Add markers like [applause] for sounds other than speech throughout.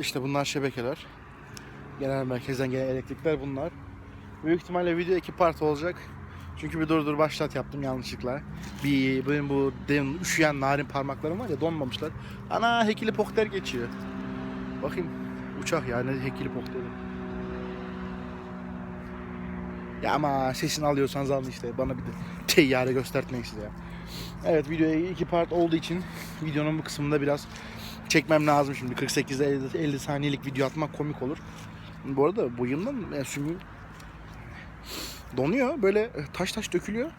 İşte bunlar şebekeler. Genel merkezden gelen elektrikler bunlar. Büyük ihtimalle video iki part olacak. Çünkü bir dur dur başlat yaptım yanlışlıkla. Bir benim bu demin üşüyen narin parmaklarım var ya donmamışlar. Ana helikopter geçiyor. Bakayım uçak yani helikopteri. Ya ama sesini alıyorsanız alın işte bana bir de teyyare göstertmeyin size ya. Evet videoya iki part olduğu için videonun bu kısmında biraz çekmem lazım şimdi 48 50, 50 saniyelik video atmak komik olur. Bu arada boyumdan yani sümüğüm donuyor böyle taş taş dökülüyor.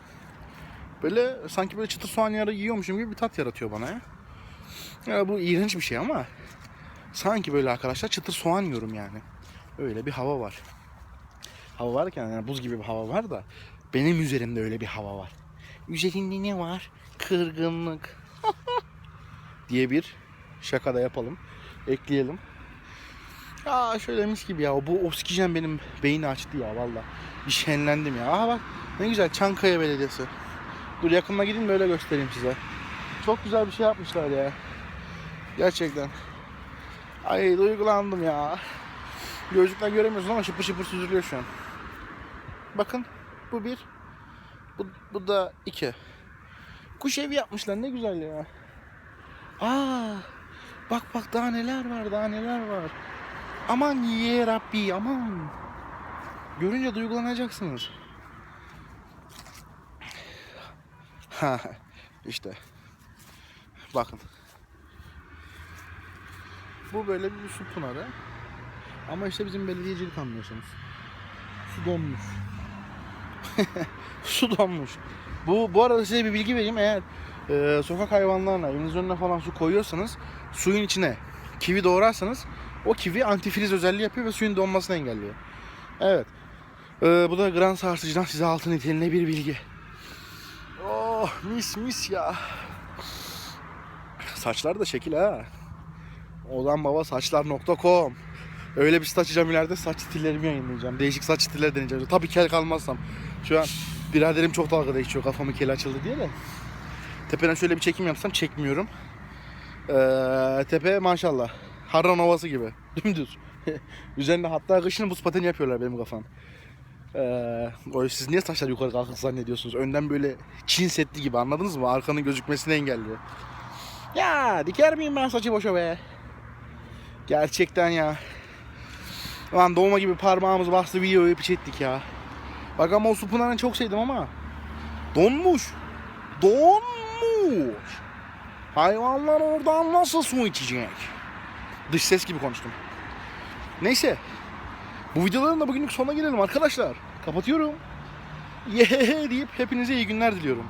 Böyle sanki böyle çıtır soğan yarı yiyormuşum gibi bir tat yaratıyor bana ya. Ya bu iğrenç bir şey ama sanki böyle arkadaşlar çıtır soğan yiyorum yani. Öyle bir hava var. Hava varken yani buz gibi bir hava var da benim üzerimde öyle bir hava var. Üzerinde ne var? Kırgınlık. [laughs] diye bir şaka da yapalım. Ekleyelim. Ya şöyle mis gibi ya. Bu oksijen benim beyni açtı ya valla. Bir şenlendim ya. Aha bak ne güzel Çankaya Belediyesi. Dur yakınına gidin böyle göstereyim size. Çok güzel bir şey yapmışlar ya. Gerçekten. Ay duygulandım ya. Gözlükten göremiyorsun ama şıpır şıpır süzülüyor şu an. Bakın bu bir. Bu, bu da iki. Kuş evi yapmışlar ne güzel ya. Aa, bak bak daha neler var daha neler var. Aman ye Rabbi aman. Görünce duygulanacaksınız. Ha işte. Bakın. Bu böyle bir su pınarı. Ama işte bizim belediyecilik anlıyorsunuz. Su donmuş. [laughs] su donmuş. Bu bu arada size bir bilgi vereyim. Eğer e, sokak hayvanlarına evinizin önüne falan su koyuyorsanız suyun içine kivi doğrarsanız o kivi antifriz özelliği yapıyor ve suyun donmasını engelliyor. Evet. E, bu da Grand Sarsıcı'dan size altın niteliğine bir bilgi. Oh mis mis ya. Saçlar da şekil ha. Odan baba saçlar.com Öyle bir site açacağım ileride saç stillerimi yayınlayacağım. Değişik saç stilleri deneyeceğim. Tabii kel kalmazsam. Şu an biraderim çok dalga geçiyor kafamı kel açıldı diye de. Tepeden şöyle bir çekim yapsam çekmiyorum. Ee, tepe maşallah. Harran Ovası gibi. [laughs] Dümdüz. [laughs] Üzerinde hatta kışın buz pateni yapıyorlar benim kafam. Ee, siz niye saçlar yukarı kalkık zannediyorsunuz? Önden böyle Çin setli gibi anladınız mı? Arkanın gözükmesini engelliyor. Ya diker miyim ben saçı boşa be? Gerçekten ya. Lan doğma gibi parmağımız bastı videoyu piç ettik ya. Bak ama o su pınarını çok sevdim ama. Donmuş. Donmuş. Hayvanlar oradan nasıl su içecek? Dış ses gibi konuştum. Neyse. Bu videoların da bugünlük sonuna gelelim arkadaşlar. Kapatıyorum. Yeee deyip hepinize iyi günler diliyorum.